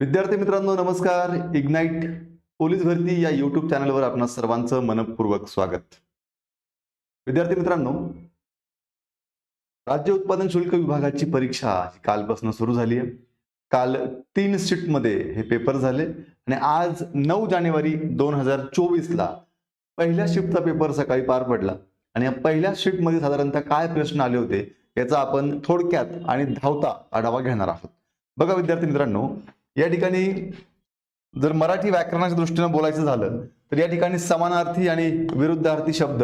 विद्यार्थी मित्रांनो नमस्कार. इग्नाइट पोलीस भरती या युट्यूब चॅनलवर आपणा सर्वांचं मनपूर्वक स्वागत. विद्यार्थी मित्रांनो राज्य उत्पादन शुल्क विभागाची परीक्षा कालपासून सुरू झाली आहे. काल तीन शिफ्टमध्ये हे पेपर झाले आणि आज नऊ जानेवारी दोन हजार चोवीसला पहिल्या शिफ्टचा पेपर सकाळी पार पडला. आणि या पहिल्या शीटमध्ये साधारणतः काय प्रश्न आले होते याचा आपण थोडक्यात आणि धावता आढावा घेणार आहोत. बघा विद्यार्थी मित्रांनो या ठिकाणी जर मराठी व्याकरणाच्या दृष्टीनं बोलायचं झालं तर या ठिकाणी समानार्थी आणि विरुद्धार्थी शब्द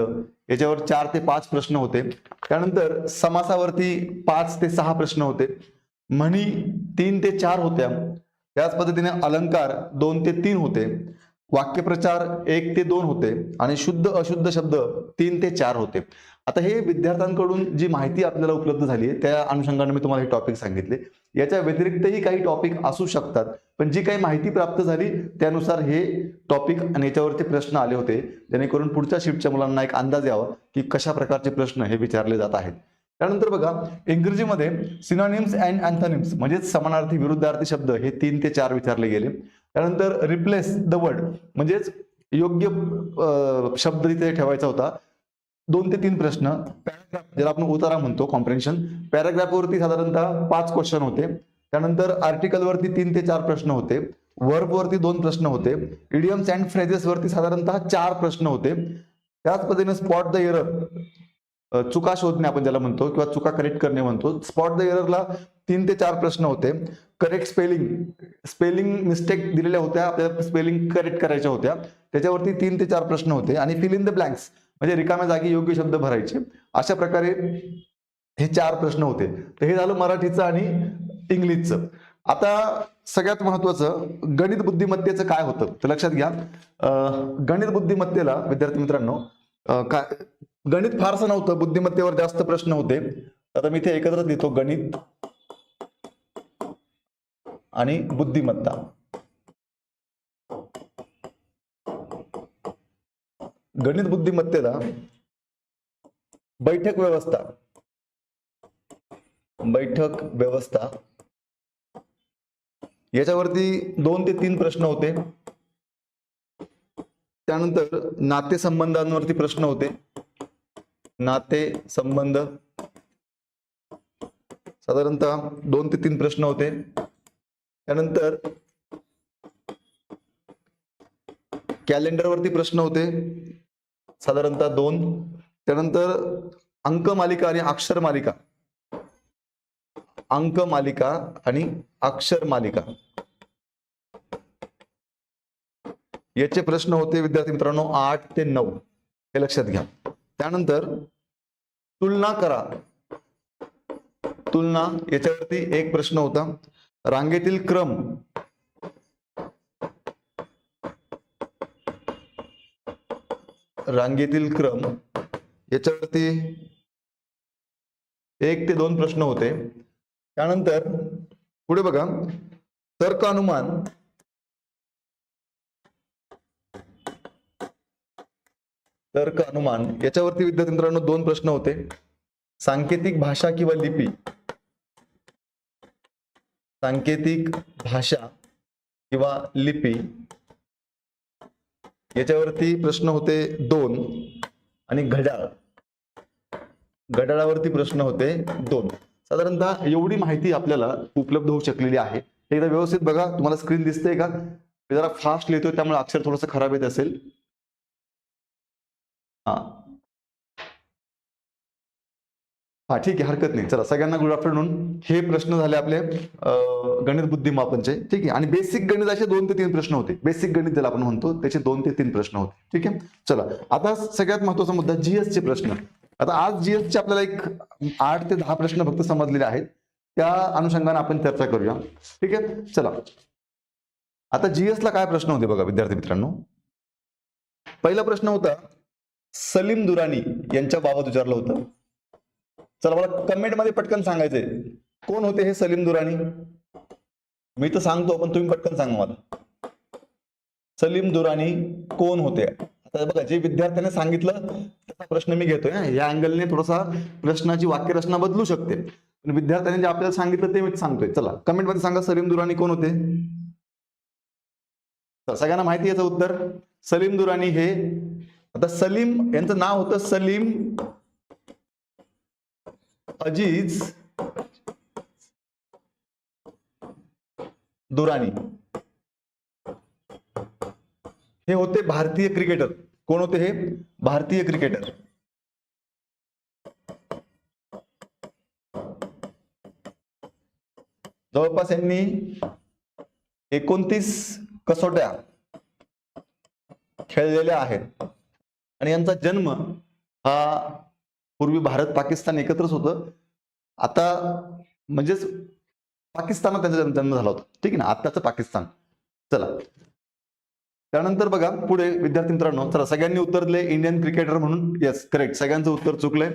याच्यावर चार ते पाच प्रश्न होते. त्यानंतर समासावरती पाच ते सहा प्रश्न होते. म्हणी तीन ते चार होत्या. त्याच पद्धतीने अलंकार दोन ते तीन होते. वाक्यप्रचार एक ते दोन होते आणि शुद्ध अशुद्ध शब्द तीन ते चार होते. आता हे विद्यार्थ्यांकडून जी माहिती आपल्याला उपलब्ध झाली आहे त्या अनुषंगाने मी तुम्हाला हे टॉपिक सांगितले. याच्या व्यतिरिक्तही काही टॉपिक असू शकतात पण जी काही माहिती प्राप्त झाली त्यानुसार हे टॉपिक आणि याच्यावरती प्रश्न आले होते जेणेकरून पुढच्या शिफ्टच्या मुलांना एक अंदाज यावा की कशा प्रकारचे प्रश्न हे विचारले जात आहेत. त्यानंतर बघा इंग्रजीमध्ये सिनॉनिम्स अँड अँथनिम्स म्हणजेच समानार्थी विरुद्धार्थी शब्द हे तीन ते चार विचारले गेले. त्यानंतर रिप्लेस द वर्ड म्हणजेच योग्य शब्द तिथे ठेवायचा होता. दोन ते तीन प्रश्न. पॅराग्राफ ज्याला आपण उतारा म्हणतो कॉम्प्रेन्शन पॅराग्राफवरती साधारणतः पाच क्वेश्चन होते. त्यानंतर आर्टिकलवरती तीन ते चार प्रश्न होते. वर्बवरती दोन प्रश्न होते. इडियम्स अँड फ्रेजेसवरती साधारणतः चार प्रश्न होते. त्याच पद्धतीने स्पॉट द एरर चुका शोधणे आपण ज्याला म्हणतो किंवा चुका करेक्ट करणे म्हणतो. स्पॉट द एररला तीन ते चार प्रश्न होते. करेक्ट स्पेलिंग स्पेलिंग मिस्टेक दिलेल्या होत्या. आपल्याला स्पेलिंग करेक्ट करायच्या होत्या. त्याच्यावरती तीन ते चार प्रश्न होते. आणि फिल इन द ब्लँक्स म्हणजे रिकाम्या जागी योग्य शब्द भरायचे. अशा प्रकारे हे चार प्रश्न होते. तर हे झालं मराठीचं आणि इंग्लिशचं. आता सगळ्यात महत्वाचं गणित बुद्धिमत्तेचं काय होतं? तर लक्षात घ्या. गणित बुद्धिमत्तेला विद्यार्थी मित्रांनो काय गणित फारसं नव्हतं बुद्धिमत्तेवर जास्त प्रश्न होते. आता मी इथे एकत्र लिहितो गणित आणि बुद्धिमत्ता. गणित बुद्धिमत्तेला बैठक व्यवस्था. बैठक व्यवस्था. याच्यावरती दोन ते तीन प्रश्न होते. त्यानंतर नातेसंबंधांवरती प्रश्न होते. नाते संबंध. साधारणतः दोन ते तीन प्रश्न होते. त्यानंतर कॅलेंडरवरती प्रश्न होते. साधारणतः दोन. त्यानंतर अंक मालिका आणि अक्षर मालिका. अंक मालिका आणि अक्षर मालिका. याचे प्रश्न होते विद्यार्थी मित्रांनो आठ ते नऊ. हे लक्षात घ्या. त्यानंतर तुलना करा. तुलना याच्यावरती एक प्रश्न होता. रांगेतील क्रम. रांगेतील क्रम याच्यावरती एक ते दोन प्रश्न होते. त्यानंतर पुढे बघा. तर्क अनुमान तर्क अनुमान. याच्यावरती विद्यार्थी मित्रांनो दोन प्रश्न होते. सांकेतिक भाषा किंवा लिपी? सांकेतिक भाषा किंवा लिपी? याच्यावरती प्रश्न होते दोन आणि घड्याळ. घड्याळावरती प्रश्न होते दोन. साधारणतः एवढी माहिती आपल्याला उपलब्ध होऊ शकलेली आहे. एकदा व्यवस्थित बघा. तुम्हाला स्क्रीन दिसते का? मी जरा फास्ट लिहितोय त्यामुळे अक्षर थोडंसं खराब येत असेल. हा. हा ठीक आहे हरकत नाही. चला सगळ्यांना गुड आफ्टरनून हे प्रश्न झाले आपले गणित बुद्धिमापनचे. ठीक आहे आणि बेसिक गणिताचे दोन ते तीन प्रश्न होते. बेसिक गणित ज्याला आपण म्हणतो त्याचे दोन ते तीन प्रश्न होते. ठीक आहे? चला आता सगळ्यात महत्त्वाचा मुद्दा जीएस चे प्रश्न. आता आज जीएस चे आपल्याला एक आठ ते दहा प्रश्न फक्त समजलेले आहेत. त्या अनुषंगाने आपण चर्चा करूया. ठीक आहे? चला. आता जीएस ला काय प्रश्न होते बघा विद्यार्थी मित्रांनो? पहिला प्रश्न होता सलीम दुरानी यांच्या बाबत विचारलं होतं. चला मला कमेंटमध्ये पटकन सांगायचंय. कोण होते हे सलीम दुरानी? मी तर सांगतो पण तुम्ही पटकन सांगा मला. सलीम दुरानी कोण होते? आता बघा जे विद्यार्थ्याने सांगितलं त्याचा प्रश्न मी घेतोय या अँगलने थोडासा प्रश्नाची वाक्यरचना बदलू शकते. पण विद्यार्थ्यांनी जे आपल्याला सांगितलं ते मी सांगतोय. चला कमेंटमध्ये सांगा सलीम दुरानी कोण होते? तर सगळ्यांना माहिती याचं उत्तर. सलीम दुरानी हे आता सलीम यांचं नाव होतं सलीम अजीज दुरानी. हे होते भारतीय क्रिकेटर. कोण होते हे? भारतीय क्रिकेटर. जवळपास यांनी एकोणतीस कसोट्या खेळलेल्या आहेत. आणि यांचा जन्म हा पूर्वी भारत पाकिस्तान एकत्रच होतं. आता म्हणजेच पाकिस्तानात त्यांचा जन्म झाला होता. ठीक आहे ना? आत्ताचं पाकिस्तान. चला. त्यानंतर बघा पुढे विद्यार्थी मित्रांनो चला सगळ्यांनी उत्तरले इंडियन क्रिकेटर म्हणून. येस करेक्ट सगळ्यांचं उत्तर चुकलंय.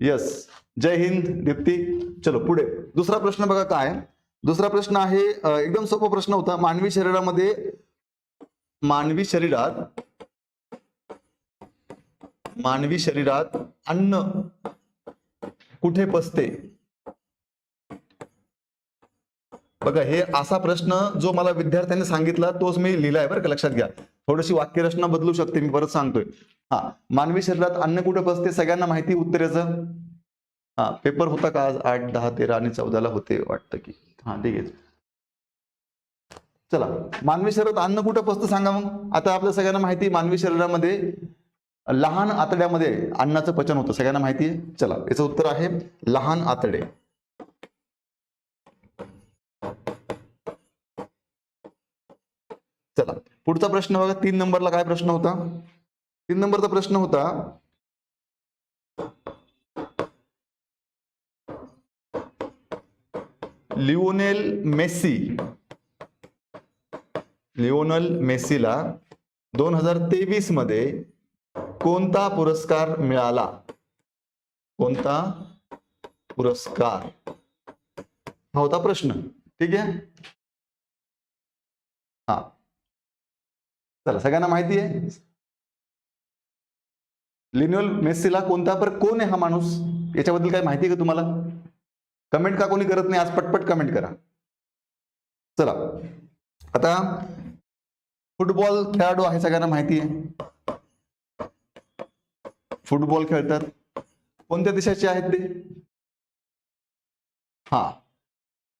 येस जय हिंद दीप्ती. चलो पुढे. दुसरा प्रश्न बघा काय? दुसरा प्रश्न आहे एकदम सोपा प्रश्न होता. मानवी शरीरामध्ये मानवी शरीरात मानवी शरीरात अन्न कुठे पसते? बघा हे असा प्रश्न जो मला विद्यार्थ्यांनी सांगितला तोच मी लिहिलाय बरं का लक्षात घ्या. थोडीशी वाक्यरचना बदलू शकते मी परत सांगतोय. हा मानवी शरीरात अन्न कुठे पसते? सगळ्यांना माहिती उत्तरेचं? हा पेपर होता का आज? आठ दहा तेरा आणि चौदाला होते वाटतं की. हा ठीक आहे. चला मानवी शरीरात अन्न कुठं पसतं सांगा मग. आता आपल्या सगळ्यांना माहिती मानवी शरीरामध्ये लहान आतड्यामध्ये अन्नाचं पचन होतं. सगळ्यांना माहिती आहे? चला याचं उत्तर आहे लहान आतडे. चला पुढचा प्रश्न बघा. तीन नंबरला काय प्रश्न होता? तीन नंबरचा प्रश्न होता लिओनेल मेस्सी. लिओनल मेस्सीला दोन हजार तेवीसमध्ये कोणता पुरस्कार मिळाला? कोणता पुरस्कार? हा होता प्रश्न. ठीक आहे? हा. चला सगळ्यांना माहिती आहे? लिन्युअल मेस्सीला कोणता पर कोण आहे हा माणूस? याच्याबद्दल काय माहिती आहे का तुम्हाला? कमेंट का कोणी करत नाही? आज पटपट कमेंट करा. चला. आता फुटबॉल खेळाडू आहे सगळ्यांना माहिती आहे. फुटबॉल खेळतात. कोणत्या देशाचे आहेत ते? हा.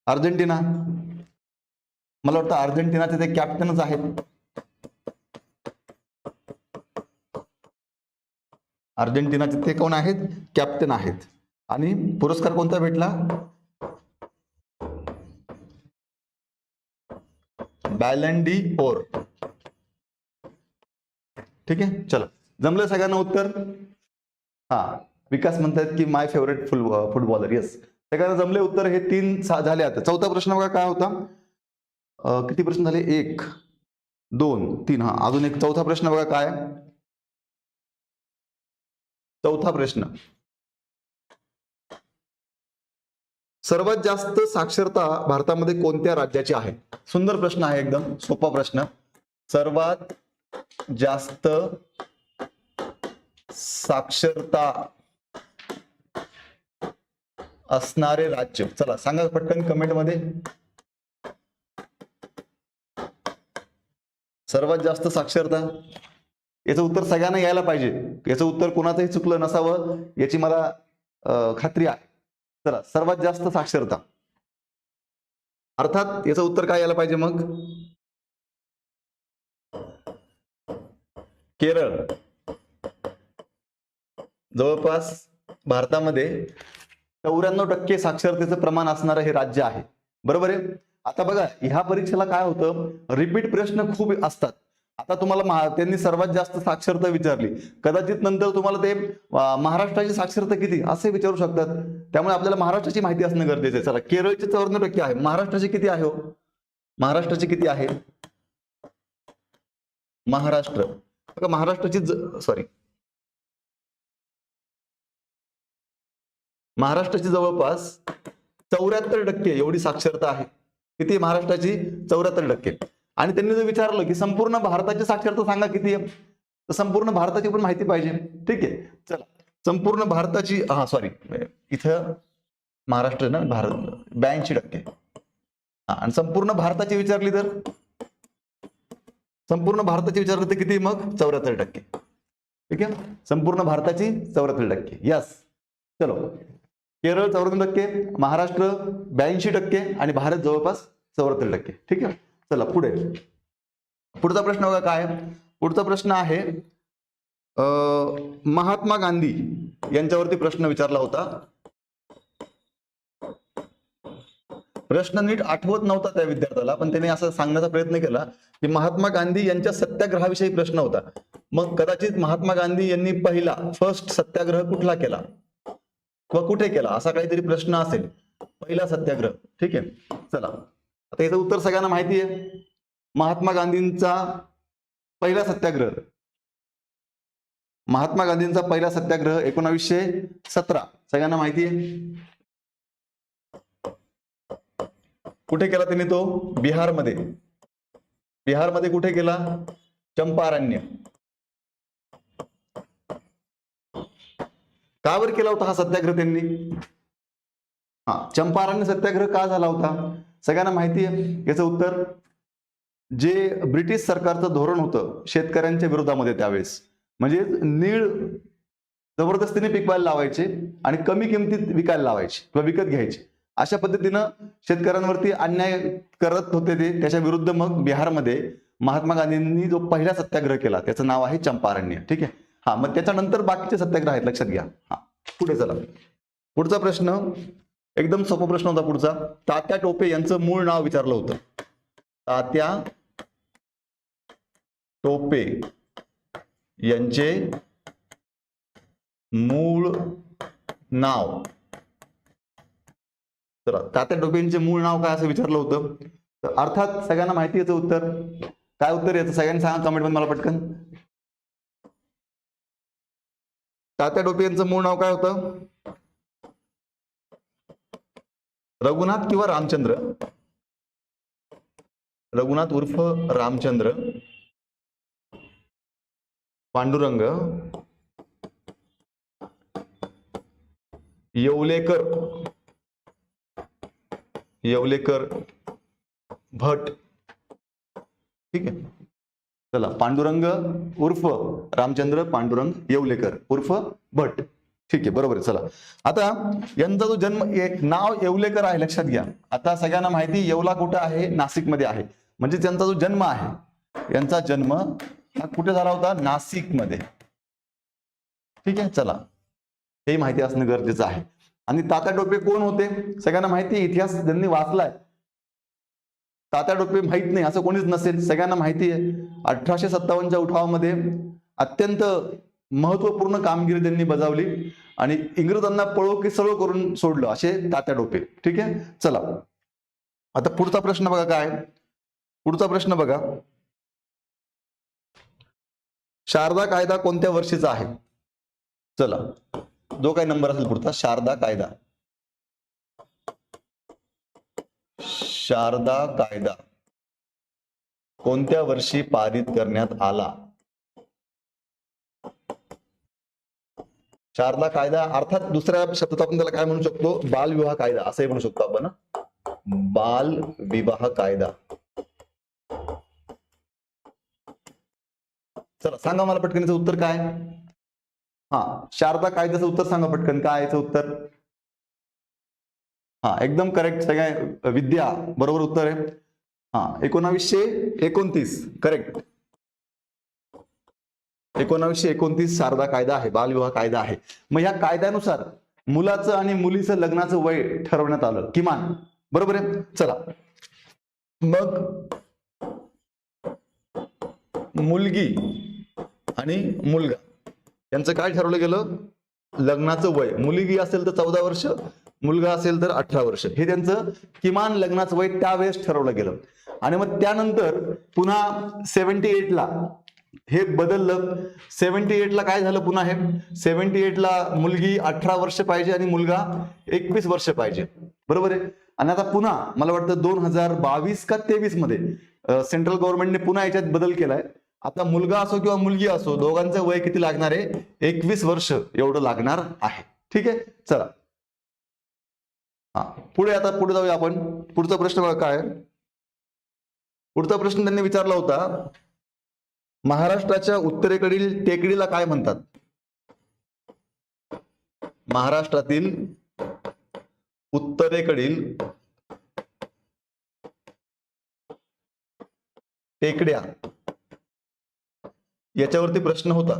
अर्जेंटिना. मला वाटतं अर्जेंटिनाचे ते कॅप्टनच आहेत. अर्जेंटिनाचे ते कोण आहेत? कॅप्टन आहेत. आणि पुरस्कार कोणता भेटला? बॅलंडी ओर ठीक आहे? चला. जमलं सगळ्यांना उत्तर? हा. विकास म्हणतात की my favourite full footballer yes त्याकडे जमले उत्तर हे तीन झाले आता. चौथा प्रश्न बघा काय होता? किती प्रश्न झाले? एक दोन तीन. हा अजून एक चौथा प्रश्न बघा काय? चौथा प्रश्न. सर्वात जास्त साक्षरता भारतामध्ये कोणत्या राज्याची आहे? सुंदर प्रश्न आहे एकदम. सोपा प्रश्न. सर्वात जास्त साक्षरता असणारे राज्य. चला सांगा पटकन कमेंटमध्ये. सर्वात जास्त साक्षरता. याचं उत्तर सगळ्यांना यायला पाहिजे. याचं उत्तर कोणाचंही चुकलं नसावं याची मला खात्री आहे. चला सर्वात जास्त साक्षरता. अर्थात याचं उत्तर काय यायला पाहिजे मग? केरळ. जवळपास भारतामध्ये चौऱ्याण्णव टक्के साक्षरतेचं प्रमाण असणारं हे राज्य आहे. बरोबर आहे? आता बघा ह्या परीक्षेला काय होतं? रिपीट प्रश्न खूप असतात. आता तुम्हाला त्यांनी सर्वात जास्त साक्षरता विचारली. कदाचित नंतर तुम्हाला ते महाराष्ट्राची साक्षरता किती? असे विचारू शकतात. त्यामुळे आपल्याला महाराष्ट्राची माहिती असणं गरजेचं आहे. चला केरळचे चौऱ्याण्णव टक्के आहे. महाराष्ट्राची किती आहे हो? महाराष्ट्राची किती आहे? महाराष्ट्र. महाराष्ट्राची सॉरी महाराष्ट्राची जवळपास चौऱ्याहत्तर टक्के एवढी साक्षरता आहे. किती? महाराष्ट्राची चौऱ्याहत्तर टक्के. आणि त्यांनी जर विचारलं की संपूर्ण भारताची साक्षरता सांगा किती आहे? तर संपूर्ण भारताची पण माहिती पाहिजे. ठीक आहे? चला. संपूर्ण भारताची हा सॉरी इथं महाराष्ट्र ना भारत ब्याऐंशी टक्के. हा आणि संपूर्ण भारताची विचारली तर? संपूर्ण भारताची विचारलं तर किती मग? चौऱ्याहत्तर टक्के. ठीक आहे? संपूर्ण भारताची चौऱ्याहत्तर टक्के. यस चलो. केरळ चौऱ्याण्णव टक्के महाराष्ट्र ब्याऐंशी टक्के आणि भारत जवळपास चौऱ्याहत्तर टक्के. ठीक आहे? चला पुढे. पुढचा प्रश्न बघा काय? पुढचा प्रश्न आहे महात्मा गांधी यांच्यावरती प्रश्न विचारला होता. प्रश्न नीट आठवत नव्हता त्या विद्यार्थ्याला पण त्याने असं सांगण्याचा प्रयत्न केला की महात्मा गांधी यांच्या सत्याग्रहाविषयी प्रश्न होता. मग कदाचित महात्मा गांधी यांनी पहिला फर्स्ट सत्याग्रह कुठला केला? किंवा कुठे केला असा काहीतरी प्रश्न असेल. पहिला सत्याग्रह. ठीक आहे? चला. आता याचं उत्तर सगळ्यांना माहिती आहे. महात्मा गांधींचा पहिला सत्याग्रह. महात्मा गांधींचा पहिला सत्याग्रह एकोणावीसशे सतरा. सगळ्यांना माहिती आहे? कुठे केला त्यांनी तो? बिहारमध्ये. बिहारमध्ये कुठे केला? चंपारण्य. का बर केला होता हा सत्याग्रह त्यांनी? हा चंपारण्य सत्याग्रह का झाला होता? सगळ्यांना माहिती आहे याचं उत्तर जे ब्रिटिश सरकारचं धोरण होतं शेतकऱ्यांच्या विरोधामध्ये त्यावेळेस. म्हणजे नीळ जबरदस्तीने पिकवायला लावायचे आणि कमी किमतीत विकायला लावायचे किंवा विकत घ्यायचे. अशा पद्धतीनं शेतकऱ्यांवरती अन्याय करत होते ते. त्याच्या विरुद्ध मग बिहारमध्ये महात्मा गांधींनी जो पहिला सत्याग्रह केला त्याचं नाव आहे चंपारण्य. ठीक आहे? हा मग त्याच्यानंतर बाकीचे सत्याग्रह आहेत लक्षात घ्या. हा पुढे चला. पुढचा प्रश्न एकदम सोपा प्रश्न होता पुढचा. तात्या टोपे यांचं मूळ नाव विचारलं होतं. तात्या टोपे यांचे मूळ नाव. तर तात्या टोपे यांचे मूळ नाव काय असं विचारलं होतं? तर अर्थात सगळ्यांना माहिती याचं उत्तर. काय उत्तर याचं? सगळ्यांनी सांगा कमेंटमध्ये मला पटकन. तात्या टोपे यांचं मूळ नाव काय होतं? रघुनाथ किंवा रामचंद्र? रघुनाथ उर्फ रामचंद्र. पांडुरंग. येवलेकर. येवलेकर भट. ठीक आहे? चला पांडुरंग उर्फ रामचंद्र पांडुरंग येवलेकर उर्फ भट. ठीक आहे बरोबर आहे चला. आता यांचा जो जन्म एक नाव येवलेकर आहे लक्षात घ्या. आता सगळ्यांना माहिती येवला कुठं आहे नाशिकमध्ये आहे. म्हणजे त्यांचा जो जन्म आहे यांचा जन्म हा कुठे झाला होता? नाशिकमध्ये. ठीक आहे चला. हे माहिती असणं गरजेचं आहे. आणि तात्या टोपे कोण होते? सगळ्यांना माहिती इतिहास ज्यांनी वाचलाय तात्या टोपे माहीत नाही असं कोणीच नसेल सगळ्यांना माहिती आहे. अठराशे सत्तावन्नच्या उठावामध्ये अत्यंत महत्त्वपूर्ण कामगिरी त्यांनी बजावली आणि इंग्रजांना पळो की सळो करून सोडलं असे तात्या टोपे ठीक आहे? चला. आता पुढचा प्रश्न बघा काय? पुढचा प्रश्न बघा. शारदा कायदा कोणत्या वर्षीचा आहे? चला. जो काही नंबर असेल पुढचा शारदा कायदा. शारदा कायदा कोणत्या वर्षी पारित करण्यात आला? शारदा कायदा अर्थात दुसऱ्या शब्दात आपण त्याला काय म्हणू शकतो? बाल विवाह कायदा असंही म्हणू शकतो आपण बाल विवाह कायदा. चला सांगा मला पटकन याचं उत्तर काय? हा शारदा कायद्याचं उत्तर सांगा पटकन. काय याचं उत्तर? हा एकदम करेक्ट सगळ्या विद्या बरोबर उत्तर आहे. हा एकोणावीसशे एकोणतीस करेक्ट एकोणावीसशे एकोणतीस शारदा कायदा आहे बालविवाह कायदा आहे. मग ह्या कायद्यानुसार मुलाचं आणि मुलीचं लग्नाचं वय ठरवण्यात आलं किमान. बरोबर आहे? चला. मग मुलगी आणि मुलगा यांचं काय ठरवलं गेलं? लग्नाचं वय. मुलगी असेल तर चौदा वर्ष मुलगा असेल तर अठरा वर्ष. हे त्यांचं किमान लग्नाचं वय त्यावेळेस ठरवलं गेलं. आणि मग त्यानंतर पुन्हा सेव्हन्टी एटला हे बदललं. सेव्हन्टी एटला काय झालं पुन्हा हे? सेव्हन्टी एटला मुलगी अठरा वर्ष पाहिजे आणि मुलगा एकवीस वर्ष पाहिजे. बरोबर आहे? आणि आता पुन्हा मला वाटतं दोन हजार बावीस का तेवीसमध्ये सेंट्रल गव्हर्नमेंटने पुन्हा याच्यात बदल केलाय. आता मुलगा असो किंवा मुलगी असो दोघांचं वय किती लागणार आहे? एकवीस वर्ष एवढं लागणार आहे. ठीक आहे? चला. हा पुढे आता पुढे जाऊया आपण. पुढचा प्रश्न बघा काय? पुढचा प्रश्न त्यांनी विचारला होता महाराष्ट्राच्या उत्तरेकडील टेकडीला काय म्हणतात? महाराष्ट्रातील उत्तरेकडील टेकड्या. याच्यावरती प्रश्न होता.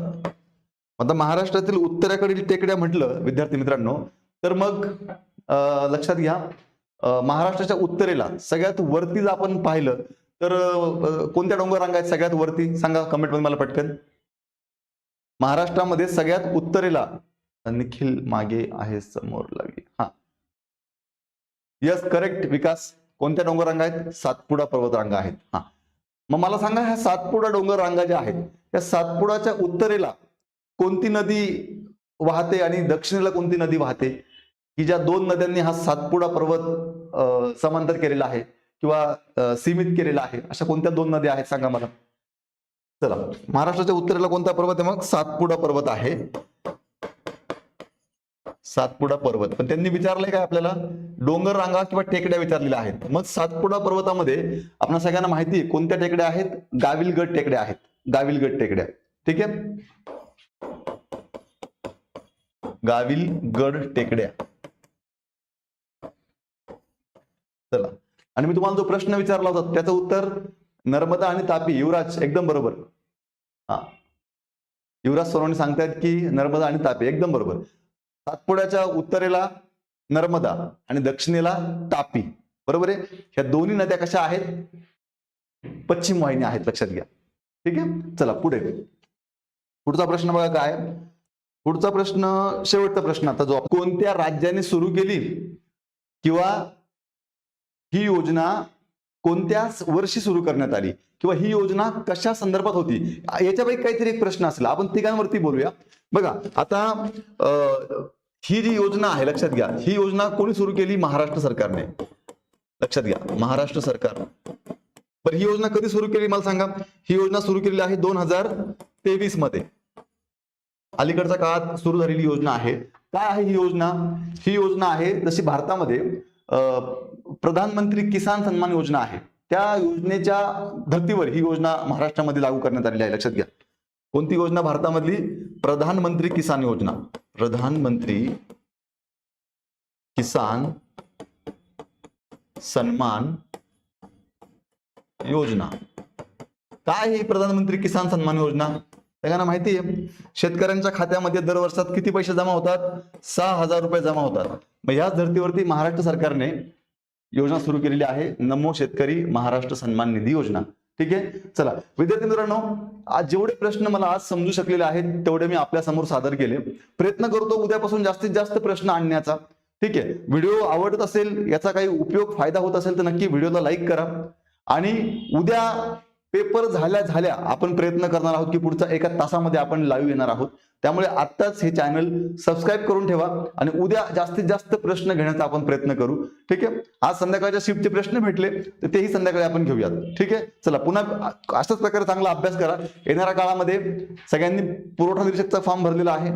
आता महाराष्ट्रातील उत्तरेकडील टेकड्या म्हटलं विद्यार्थी मित्रांनो तर मग लक्षात घ्या. महाराष्ट्राच्या उत्तरेला सगळ्यात वरती जर आपण पाहिलं तर कोणत्या डोंगर रांगा आहेत सगळ्यात वरती? सांगा कमेंटमध्ये मला पटकन. महाराष्ट्रामध्ये सगळ्यात उत्तरेला निखिल मागे आहे समोर लागे. हा. Yes correct Vikas. कोणत्या डोंगर रांगा आहेत? सातपुडा पर्वत रांगा आहेत. हा. मग मला सांगा ह्या सातपुडा डोंगर रांगा ज्या आहेत या सातपुडाच्या उत्तरेला कोणती नदी वाहते आणि दक्षिणेला कोणती नदी वाहते? की ज्या दोन नद्यांनी हा सातपुडा पर्वत समांतर केलेला आहे किंवा सीमित केलेला आहे अशा कोणत्या दोन नद्या आहेत सांगा मला. चला महाराष्ट्राच्या उत्तरेला कोणता पर्वत आहे मग? सातपुडा पर्वत आहे. सातपुडा पर्वत. पण त्यांनी विचारलंय काय आपल्याला? डोंगर रांगा किंवा टेकड्या विचारलेल्या आहेत. मग सातपुडा पर्वतामध्ये आपल्या सगळ्यांना माहिती आहे कोणत्या टेकड्या आहेत? गाविलगड टेकड्या आहेत. गाविलगड टेकड्या. ठीक आहे? गाविलगड टेकड्या. चला. आणि मी तुम्हाला जो प्रश्न विचारला होता त्याचं उत्तर नर्मदा आणि तापी युवराज एकदम बरोबर. हा. युवराज सोनवणे सांगतायत की नर्मदा आणि तापी एकदम बरोबर. सातपुड्याच्या उत्तरेला नर्मदा आणि दक्षिणेला तापी. बरोबर आहे? ह्या दोन्ही नद्या कशा आहेत? पश्चिम वाहिनी आहेत लक्षात घ्या. ठीक आहे? चला पुढे. पुढचा प्रश्न बघा काय? पुढचा प्रश्न शेवटचा प्रश्न आता जो कोणत्या राज्याने सुरू केली? किंवा ही योजना कोणत्या वर्षी सुरू करण्यात आली? किंवा ही योजना कशा संदर्भात होती? याच्यापैकी काहीतरी एक प्रश्न असेल. आपण तिघांवरती बोलूया. बघा आता ही जी योजना आहे लक्षात घ्या. ही योजना कोणी सुरू केली? महाराष्ट्र सरकारने. लक्षात घ्या. महाराष्ट्र सरकार. पण ही योजना कधी सुरू केली मला सांगा? ही योजना सुरू केलेली आहे दोन हजार तेवीसमध्ये अलीकडच्या काळात सुरू झालेली योजना आहे. काय आहे ही योजना? ही योजना आहे जशी भारतामध्ये अं, प्रधानमंत्री किसान सन्मान योजना आहे. त्या योजनेच्या धर्तीवर ही योजना महाराष्ट्रामध्ये लागू करण्यात आलेली आहे. लक्षात घ्या. कोणती योजना भारतामधली? प्रधानमंत्री किसान योजना. प्रधानमंत्री किसान सन्मान योजना. काय ही प्रधानमंत्री किसान सन्मान योजना? सगळ्यांना माहिती आहे. शेतकऱ्यांच्या खात्यामध्ये दर वर्षात किती पैसे जमा होतात? सहा हजार रुपये जमा होतात. मग याच धर्तीवरती महाराष्ट्र सरकारने योजना सुरू केलेली आहे. नमो शेतकरी महाराष्ट्र सन्मान निधी योजना. ठीक आहे? चला. विद्यार्थी मित्रांनो आज जेवढे प्रश्न मला आज समजू शकलेले आहेत तेवढे मी आपल्यासमोर सादर केले. प्रयत्न करतो उद्यापासून जास्तीत जास्त प्रश्न आणण्याचा. ठीक आहे? व्हिडिओ आवडत असेल याचा काही उपयोग फायदा होत असेल तर नक्की व्हिडिओला लाईक करा. आणि उद्या पेपर झाल्या झाल्या आपण प्रयत्न करणार आहोत की पुढच्या एका तासामध्ये आपण लाईव्ह येणार आहोत. त्यामुळे आत्ताच हे चॅनल सबस्क्राईब करून ठेवा आणि उद्या जास्तीत जास्त प्रश्न घेण्याचा आपण प्रयत्न करू. ठीक आहे? आज संध्याकाळच्या शिफ्टचे प्रश्न भेटले तर तेही संध्याकाळी आपण घेऊयात. ठीक आहे? चला पुन्हा अशाच प्रकारे चांगला अभ्यास करा. येणाऱ्या काळामध्ये सगळ्यांनी पुरवठा निरीक्षकचा फॉर्म भरलेला आहे.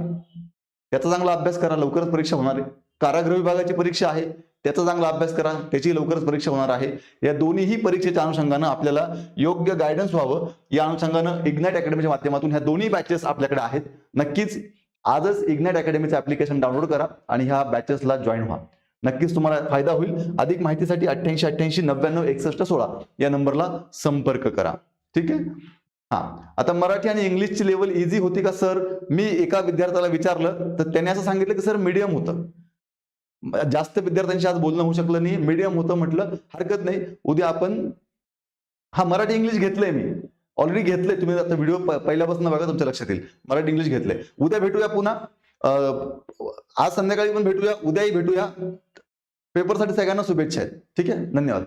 त्याचा चांगला अभ्यास करा लवकरच परीक्षा होणार आहे. कारागृह विभागाची परीक्षा आहे. त्याचा चांगला अभ्यास करा त्याची लवकरच परीक्षा होणार आहे. या दोन्हीही परीक्षेच्या अनुषंगानं आपल्याला योग्य गायडन्स व्हावं. या अनुषंगानं इग्नाइट अकॅडमीच्या माध्यमातून ह्या दोन्ही बॅचेस आपल्याकडे आहेत. नक्कीच आजच इग्नाइट अकॅडमीचं ऍप्लिकेशन डाउनलोड करा आणि ह्या बॅचेसला जॉईन व्हा. नक्कीच तुम्हाला फायदा होईल. अधिक माहितीसाठी अठ्ठ्याऐंशी अठ्ठ्याऐंशी नव्याण्णव एकसष्ट सोळा या नंबरला संपर्क करा. ठीक आहे? हा. आता मराठी आणि इंग्लिशची लेवल इझी होती का सर मी एका विद्यार्थ्याला विचारलं तर त्याने असं सांगितलं की सर मीडियम होतं. जास्त विद्यार्थ्यांशी आज बोलणं होऊ शकलं नाही. मीडियम होतं म्हटलं. हरकत नाही. उद्या आपण हा मराठी इंग्लिश घेतलंय मी. ऑलरेडी घेतलंय. तुम्ही आता व्हिडिओ पहिल्यापासून बघा तुमच्या लक्षात येईल. मराठी इंग्लिश घेतलंय. उद्या भेटूया पुन्हा. आज संध्याकाळी पण भेटूया. उद्याही भेटूया. पेपरसाठी सगळ्यांना शुभेच्छा आहेत. ठीक आहे? धन्यवाद.